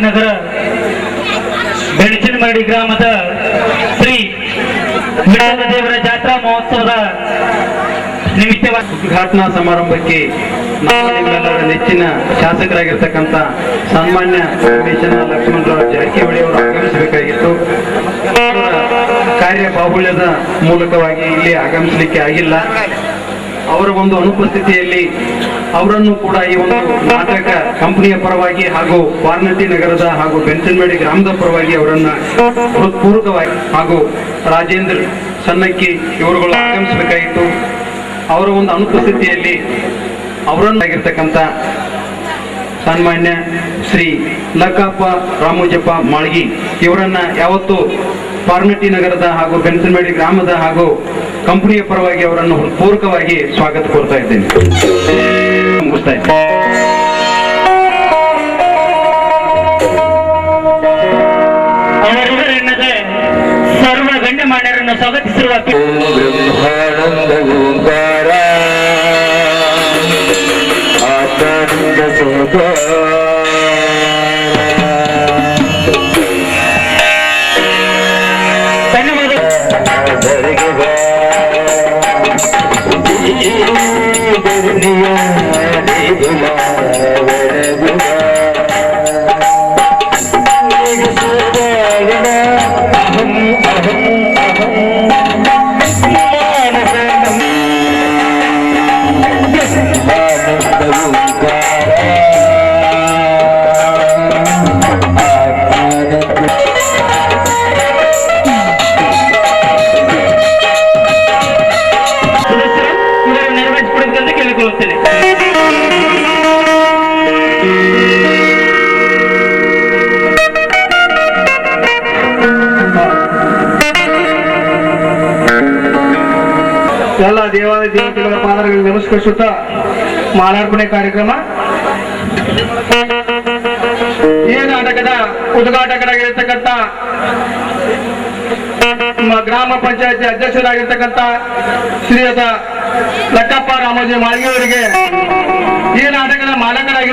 ನಗರ ಬೆಳಚಿನಮಡಿ ಗ್ರಾಮದ ಶ್ರೀ ದೇವರ ಜಾತ್ರಾ ಮಹೋತ್ಸವದ ನಿಮಿತ್ತವಾಗಿ ಉದ್ಘಾಟನಾ ಸಮಾರಂಭಕ್ಕೆ ನಮ್ಮ ನಿಮ್ಮೆಲ್ಲರ ನೆಚ್ಚಿನ ಶಾಸಕರಾಗಿರ್ತಕ್ಕಂಥ ಸನ್ಮಾನ್ಯ ಅಧಿವೇಶನ ಲಕ್ಷ್ಮಣರಾವ್ ಜಾರಕಿಹೊಳಿ ಅವರು ಆಗಮಿಸಬೇಕಾಗಿತ್ತು. ಕಾರ್ಯ ಬಾಹುಳ್ಯದ ಮೂಲಕವಾಗಿ ಇಲ್ಲಿ ಆಗಮಿಸಲಿಕ್ಕೆ ಆಗಿಲ್ಲ. ಅವರ ಒಂದು ಅನುಪಸ್ಥಿತಿಯಲ್ಲಿ ಅವರನ್ನು ಕೂಡ ಈ ಒಂದು ನಾಟಕ ಕಂಪನಿಯ ಪರವಾಗಿ ಹಾಗೂ ವಾಲ್ನಟ್ಟಿ ನಗರದ ಹಾಗೂ ಬೆಂಚನಬೇಡಿ ಗ್ರಾಮದ ಪರವಾಗಿ ಅವರನ್ನ ಹೃತ್ಪೂರ್ವಕವಾಗಿ ಹಾಗೂ ರಾಜೇಂದ್ರ ಸನ್ನಕ್ಕಿ ಇವರುಗಳು ಆಗಮಿಸಬೇಕಾಯಿತು. ಅವರ ಒಂದು ಅನುಪಸ್ಥಿತಿಯಲ್ಲಿ ಅವರನ್ನಾಗಿರ್ತಕ್ಕಂಥ ಸನ್ಮಾನ್ಯ ಶ್ರೀ ಲಕ್ಕಪ್ಪ ರಾಮೋಜಪ್ಪ ಮಾಳ್ಗಿ ಇವರನ್ನ ಯಾವತ್ತು ಪಾರ್ನಟ್ಟಿ ನಗರದ ಹಾಗೂ ಬೆಂಚನ್ಮೇಡಿ ಗ್ರಾಮದ ಹಾಗೂ ಕಂಪನಿಯ ಪರವಾಗಿ ಅವರನ್ನು ಪೂರಕವಾಗಿ ಸ್ವಾಗತ ಕೋರ್ತಾ ಇದ್ದೇನೆ. ಮುಗಿಸ್ತಾ ಇದ್ದೇನೆ ಸರ್ವ ಗಣ್ಯಮಾನ್ಯರನ್ನು ಸ್ವಾಗತಿಸಿರುವ ಎಲ್ಲ ದೇವಾಲಯ ದೇವತೆಗಳ ಪಾದಗಳಿಗೆ ನಮಸ್ಕರಿಸುತ್ತಾ ಮಾಲಾರ್ಪಣೆ ಕಾರ್ಯಕ್ರಮ ಈ ನಾಟಕದ ಉದ್ಘಾಟಕರಾಗಿರ್ತಕ್ಕಂಥ ನಮ್ಮ ಗ್ರಾಮ ಪಂಚಾಯತಿ ಅಧ್ಯಕ್ಷರಾಗಿರ್ತಕ್ಕಂಥ ಶ್ರೀಯುತ ಲಕ್ಕಪ್ಪ ರಾಮೋಜಿ ಮಾಳಿಗೆಯವರಿಗೆ ಈ ನಾಟಕದ ಮಾಲಕರಾಗಿ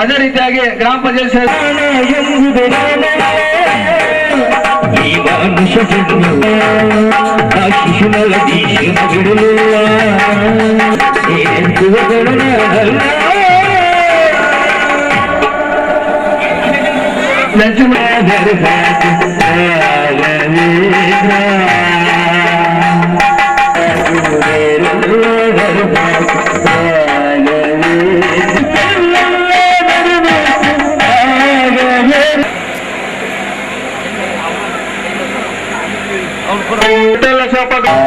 ಅದೇ ರೀತಿಯಾಗಿ ಗ್ರಾಮ ಪಂಚಾಯತ್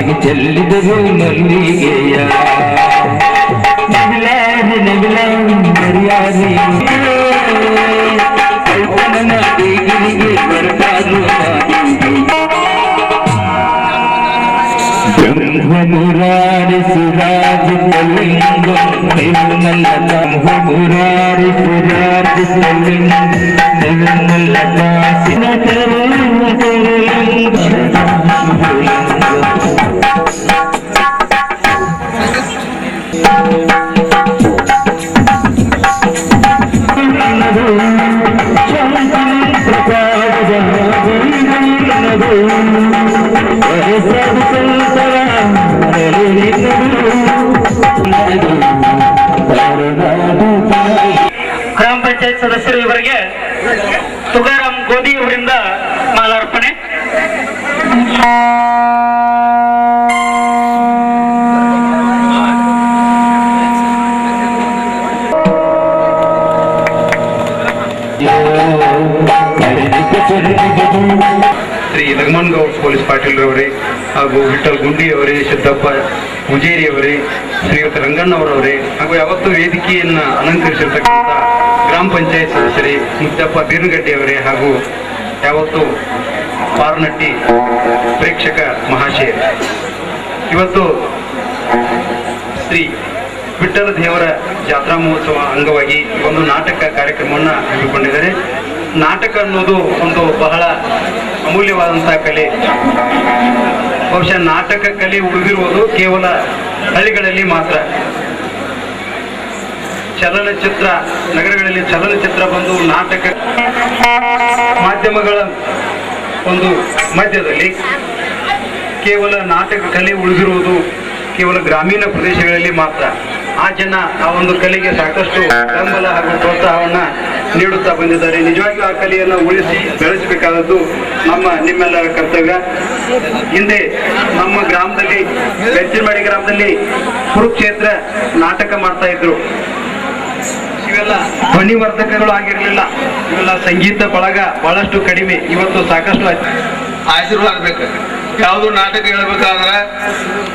ಅಧ್ಯಕ್ಷರು ಚೆಲ್ಲಿದರು ಮಲ್ಲಿಗೆಯ ನವಿಲಾದ ನವಿಲ ಮರ್ಯಾದೆ ಕಲ್ಪನನ ಬೀಗಿಲಿಗೆ ಬರ್ತಾರು ಬ್ರಹ್ಮಮುರಾರಿ ಸುರಾಜ ಕಲಿಂಗ ನಿರ್ಮಲ ಬ್ರಹ್ಮಮುರಾರಿ ಸುರಾಜ ಕಲಿಂಗ ನಿರ್ಮಲ ಕಾಸಿನ ಗ್ರಾಮ ಪಂಚಾಯತ್ ಸದಸ್ಯರು ಇವರಿಗೆ ತುಕಾರಾಮ್ ಗೋಧಿ ಅವರಿಂದ ಮಾಲಾರ್ಪಣೆ ಶ್ರೀ ಲಗಮನ್ಗೌಡ್ ಪೊಲೀಸ್ ಪಾಟೀಲ್ ರವರೇ ಹಾಗೂ ವಿಠಲ್ ಗುಂಡಿ ಅವರೇ ಸಿದ್ದಪ್ಪ ಪೂಜೇರಿ ಅವರೇ ಶ್ರೀಯುತ ರಂಗಣ್ಣವರವರೇ ಹಾಗೂ ಯಾವತ್ತೂ ವೇದಿಕೆಯನ್ನ ಅಲಂಕರಿಸಿರ್ತಕ್ಕಂಥ ಗ್ರಾಮ ಪಂಚಾಯತ್ ಸದಸ್ಯರೇ, ಮುದ್ದಪ್ಪ ಅವರೇ ಹಾಗೂ ಯಾವತ್ತು ಪಾರ್ನಟ್ಟಿ ಪ್ರೇಕ್ಷಕ ಮಹಾಶಯ. ಇವತ್ತು ಶ್ರೀ ವಿಠಲ ದೇವರ ಜಾತ್ರಾ ಮಹೋತ್ಸವ ಅಂಗವಾಗಿ ಒಂದು ನಾಟಕ ಕಾರ್ಯಕ್ರಮವನ್ನು ಹಮ್ಮಿಕೊಂಡಿದ್ದಾರೆ. ನಾಟಕ ಅನ್ನೋದು ಒಂದು ಬಹಳ ಅಮೂಲ್ಯವಾದಂತಹ ಕಲೆ. ಬಹುಶಃ ನಾಟಕ ಕಲೆ ಉಳಿದಿರುವುದು ಕೇವಲ ಹಳ್ಳಿಗಳಲ್ಲಿ ಮಾತ್ರ. ಚಲನಚಿತ್ರ, ನಗರಗಳಲ್ಲಿ ಚಲನಚಿತ್ರ ಬಂದು ನಾಟಕ ಮಾಧ್ಯಮಗಳ ಒಂದು ಮಧ್ಯದಲ್ಲಿ ಕೇವಲ ನಾಟಕ ಕಲೆ ಉಳಿದಿರುವುದು ಕೇವಲ ಗ್ರಾಮೀಣ ಪ್ರದೇಶಗಳಲ್ಲಿ ಮಾತ್ರ. ಆ ಜನ ಆ ಒಂದು ಕಲೆಗೆ ಸಾಕಷ್ಟು ಬೆಂಬಲ ಹಾಗೂ ಪ್ರೋತ್ಸಾಹವನ್ನ ನೀಡುತ್ತಾ ಬಂದಿದ್ದಾರೆ. ನಿಜವಾಗಿಯೂ ಆ ಕಲೆಯನ್ನು ಉಳಿಸಿ ಬೆಳೆಸಬೇಕಾದದ್ದು ನಮ್ಮ, ನಿಮ್ಮೆಲ್ಲರ ಕರ್ತವ್ಯ. ಹಿಂದೆ ನಮ್ಮ ಗ್ರಾಮದಲ್ಲಿ ಬೆಂಚಿನವಾಡಿ ಗ್ರಾಮದಲ್ಲಿ ಕುರುಕ್ಷೇತ್ರ ನಾಟಕ ಮಾಡ್ತಾ ಇದ್ರು. ಇವೆಲ್ಲ ಧ್ವನಿವರ್ಧಕಗಳು ಆಗಿರಲಿಲ್ಲ. ಇವೆಲ್ಲ ಸಂಗೀತ ಬಳಗ ಬಹಳಷ್ಟು ಕಡಿಮೆ. ಇವತ್ತು ಸಾಕಷ್ಟು ಆಶೀರ್ವಾದ ಬೇಕು ಯಾವುದು ನಾಟಕ ಹೇಳ್ಬೇಕಾದ್ರೆ,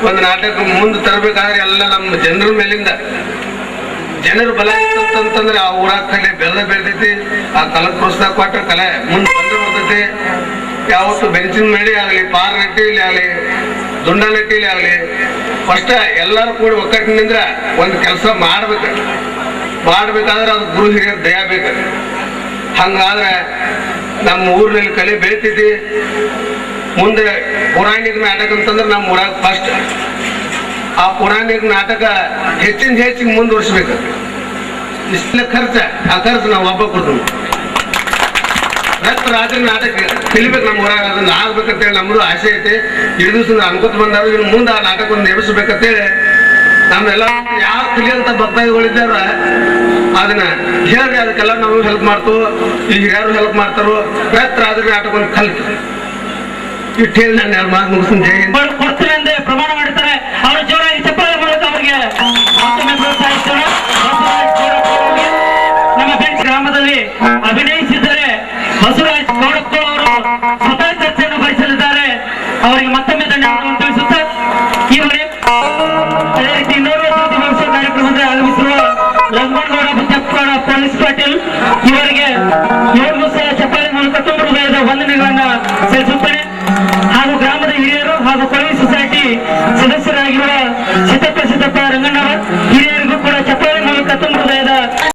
ಒಂದು ನಾಟಕ ಮುಂದೆ ತರಬೇಕಾದ್ರೆ ಎಲ್ಲ ನಮ್ಮ ಜನರ ಮೇಲಿಂದ ಜನರ ಬಲ ಇತ್ತಂತಂದ್ರೆ ಆ ಊರಾಗ ಕಲೆ ಬೆಲ್ಲ ಬೆಳ್ದೈತಿ, ಆ ಕಲೆ ಪ್ರೋತ್ಸಾಹ ಕೊಟ್ಟ ಕಲೆ ಮುಂದೆ ಬಂದು ಬರ್ತೈತಿ ಯಾವತ್ತು ಬೆಂಚಿನ ಮೇಲೆ ಆಗಲಿ, ಪಾರ್ ನಟ್ಟಿಲಿ ಆಗಲಿ, ದುಂಡ ನಟ್ಟಿಲಿ ಆಗಲಿ ಫಸ್ಟ್ ಎಲ್ಲರೂ ಕೂಡ ಒಕ್ಕಟ್ಟಿನಿಂದ ಒಂದು ಕೆಲಸ ಮಾಡ್ಬೇಕು. ಮಾಡ್ಬೇಕಾದ್ರೆ ಅದು ಗುರು ಹಿರಿಯರ ದಯ ಬೇಕು. ಹಂಗಾದ್ರೆ ನಮ್ಮ ಊರಿನಲ್ಲಿ ಕಲೆ ಬೆಳಿತೈತಿ. ಮುಂದೆ ಪುರಾಣಿಕ ನಾಟಕ ಅಂತಂದ್ರೆ ನಮ್ಮ ಊರಾಗ ಫಸ್ಟ್ ಆ ಪುರಾಣಿಕ ನಾಟಕ ಹೆಚ್ಚಿನ ಹೆಚ್ಚಿಗೆ ಮುಂದುವರಿಸ್ಬೇಕು. ಇಷ್ಟೇ ಖರ್ಚ, ಆ ಖರ್ಚು ನಾವು ಒಬ್ಬ ಕೊಡ್ತೀವಿ. ರಕ್ತ ರಾತ್ರಿ ನಾಟಕ ಕಲಿಬೇಕು ನಮ್ಮ ಊರಾಗ, ಅದನ್ನ ಆಗ್ಬೇಕಂತೇಳಿ ನಮ್ಮದು ಆಸೆ ಐತೆ. ಇಡೀ ದಿವಸ ಅನ್ಕೋತ ಬಂದಾಗ ಇನ್ನು ಮುಂದೆ ಆ ನಾಟಕವನ್ನು ಎಬ್ಬಿಸ್ಬೇಕಂತೇಳಿ ನಮ್ಮೆಲ್ಲ ಯಾರು ಕಲಿಯಂತ ಭಕ್ತಾದಿಗಳಿದ್ದಾರ ಅದನ್ನ ಹೇಳ್ರಿ, ಅದಕ್ಕೆಲ್ಲ ನಾವು ಹೆಲ್ಪ್ ಮಾಡ್ತೋ. ಈಗ ಯಾರು ಹೆಲ್ಪ್ ಮಾಡ್ತಾರೋ, ರಕ್ತ ರಾತ್ರಿ ನಾಟಕವನ್ನು ಕಲ್ತು. ಇಟ್ಟು ಹೇಳಿ ನಾನು ಎರಡು ಮಾತು ಮುಗಿಸ್ತೀನಿ.